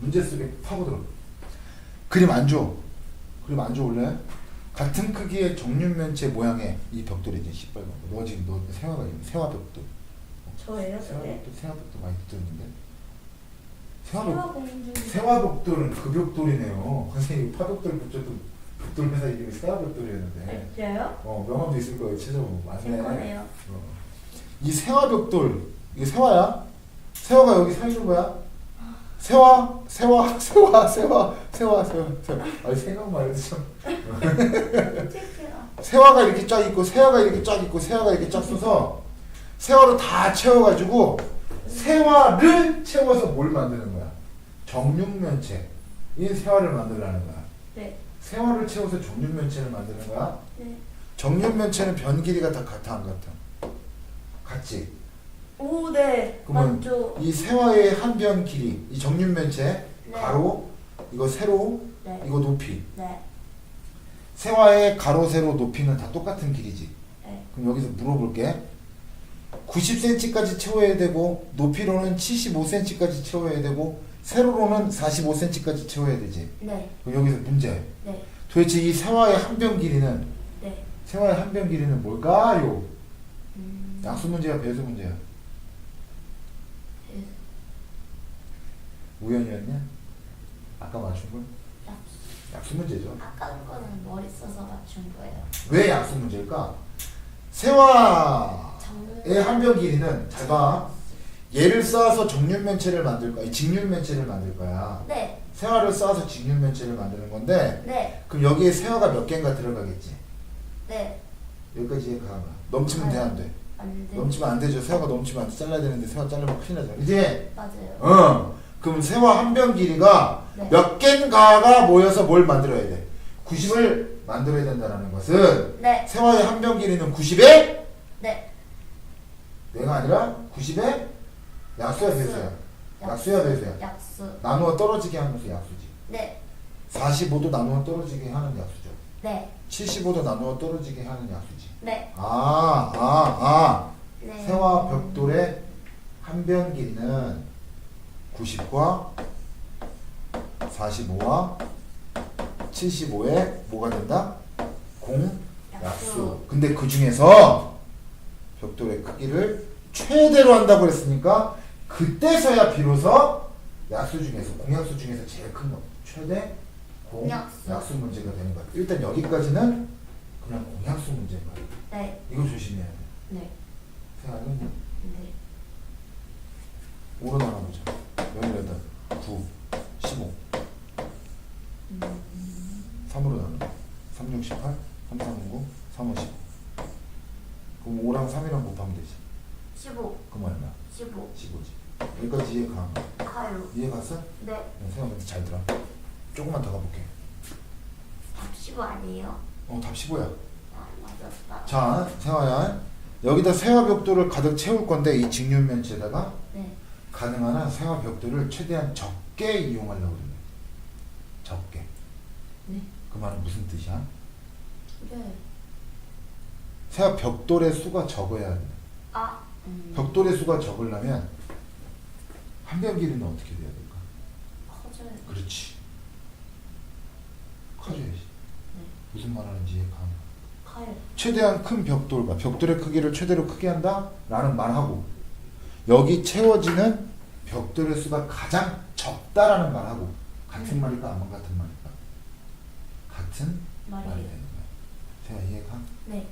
문제 속에 파고들어. 그림 안 줘. 그림 안 줘, 원래? 같은 크기의 정육면체 모양의 이 벽돌이지, 시뻘건 거. 너 지금 너 세화가 있는 세화 벽돌. 저예요, 세화 저게? 벽돌, 세화 벽돌 많이 듣는데. 세화 세화 벽, 공주. 세화 벽돌은 그 벽돌이네요. 선생님 파 벽돌 붙여도 벽돌 회사 이름이 세화 벽돌이었는데. 진짜요? 어, 명함도 있을 거예요. 찾아보면 제 맞네. 거네요. 어. 이 세화 벽돌 이게 세화야? 세화가 여기 서 있는 거야? 세화, 세화, 세화, 세화, 세화, 세화, 세화. 아니 생각만 해도 참. 세화가 이렇게 쫙 있고 세화가 이렇게 쫙 있고 세화가 이렇게 쫙 써서 세화로 다 채워가지고 세화를 채워서 뭘 만드는 거야? 정육면체. 이 세화를 만들라는 거야. 네. 세화를 채워서 정육면체를 만드는 거야. 네. 정육면체는 변 길이가 다 같아 안 같아? 같지? 오, 네. 그러면 맞죠. 이 세화의 한 변 길이, 이 정육면체 네. 가로, 이거 세로, 네. 이거 높이. 네. 세화의 가로, 세로, 높이는 다 똑같은 길이지. 네. 그럼 여기서 물어볼게. 90cm까지 채워야 되고 높이로는 75cm까지 채워야 되고 세로로는 45cm까지 채워야 되지. 네. 그럼 여기서 문제. 네. 도대체 이 세화의 한 변 길이는 네. 세화의 한 변 길이는 뭘까요? 음. 약수 문제야, 배수 문제야. 네. 우연이었냐? 아까 맞춘 걸? 약수. 약수 문제죠. 아까 거는 머리 써서 맞춘 거예요. 왜 약수 문제일까? 세화의. 한 변 길이는 잘 봐. 얘를 쌓아서 정육면체를 만들 거야. 직육면체를 만들 거야. 네. 세화를 쌓아서 직육면체를 만드는 건데 네. 그럼 여기에 세화가 몇 개인가 들어가겠지. 네. 여기까지 이해가 가. 넘치면 돼, 안 돼? 안 돼. 넘치면 안 되죠. 세화가 넘치면 안 돼. 잘라야 되는데 세화 자르면 큰일 나잖아. 이제 맞아요. 어. 그럼 세화 한 변 길이가 네. 몇 개인가가 모여서 뭘 만들어야 돼? 90을 만들어야 된다는 것은 네. 세화의 한 변 길이는 90에 네. 내가 아니라 90에 약수야 약수. 배수야. 약수야 배수야. 약수. 나누어 떨어지게 하면서 약수지. 네. 45도 나누어 떨어지게 하는 약수죠. 네. 75도 나누어 떨어지게 하는 약수지. 네. 아, 아, 아. 네. 세화 벽돌의 한변 길이는 90과 45와 75에 뭐가 된다? 공 약수. 근데 그 중에서 벽돌의 크기를 최대로 한다고 그랬으니까 그때서야 비로소 약수 중에서 공약수 중에서 제일 큰 거. 최대 공약수. 문제가 되는 거야. 일단 여기까지는 그냥 공약수 문제인 거야. 네. 이거 조심해야 돼. 네. 생각은 네. 5로 나눠보자. 18, 9, 15. 3으로 나눠. 3, 6, 18, 3, 3, 9, 3, 5, 15. 그럼 5랑 3이랑 곱하면 되지. 15. 그럼 얼마? 15. 15지. 여기까지 이해 가. 가요. 이해 갔어? 네. 네, 생각해도 잘 들어. 조금만 더 가볼게. 답15 아니에요? 어, 답 15야. 아, 맞았다. 자, 세화야. 여기다 세화 벽돌을 가득 채울 건데 이 직육면체에다가 네. 가능한 한 세화 벽돌을 최대한 적게 이용하려고 거야. 적게. 네. 그 말은 무슨 뜻이야? 네. 세화 벽돌의 수가 적어야 돼. 아. 음. 벽돌의 수가 적으려면 한 변 길이는 어떻게 돼야 될까? 커져요. 그렇지. 네. 무슨 말 하는지 이해가 안 가. 가요. 최대한 큰 벽돌과 벽돌의 크기를 최대로 크게 한다? 라는 말하고 여기 채워지는 벽돌의 수가 가장 적다라는 말하고 같은 말일까 안 같은 말일까? 같은 말이. 되는 거야. 제가 이해가? 네.